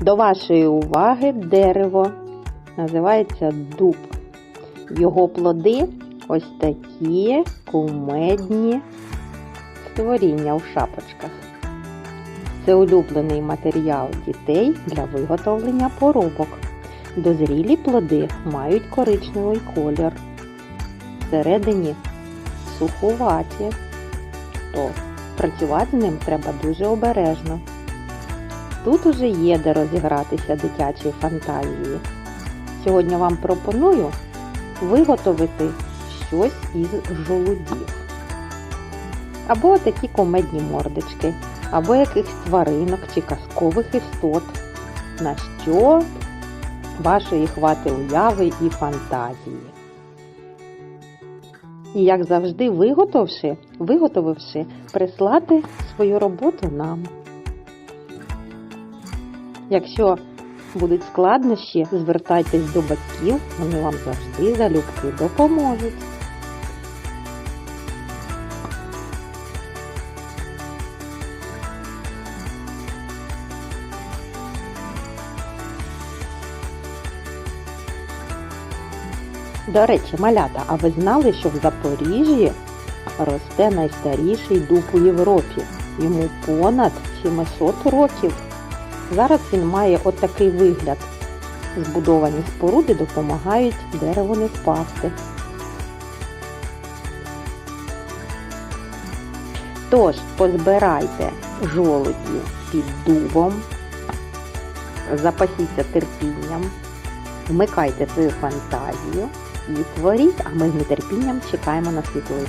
До вашої уваги дерево. Називається дуб. Його плоди ось такі кумедні створіння у шапочках. Це улюблений матеріал дітей для виготовлення поробок. Дозрілі плоди мають коричневий колір. Всередині сухуваті, то працювати з ним треба дуже обережно. Тут уже є де розігратися дитячій фантазії. Сьогодні вам пропоную виготовити щось із жолудів. Або такі комедні мордочки, або якихось тваринок чи казкових істот. На що вашої хвати уяви і фантазії. І як завжди, виготовши, виготовивши, прислати свою роботу нам. Якщо будуть складнощі, звертайтесь до батьків, вони вам завжди залюбки допоможуть. До речі, малята, а ви знали, що в Запоріжжі росте найстаріший дуб у Європі? Йому понад 700 років. Зараз він має отакий вигляд. Збудовані споруди допомагають дереву не впасти. Тож, позбирайте жолуді під дубом, запасіться терпінням, вмикайте свою фантазію і творіть, а ми з нетерпінням чекаємо на світло.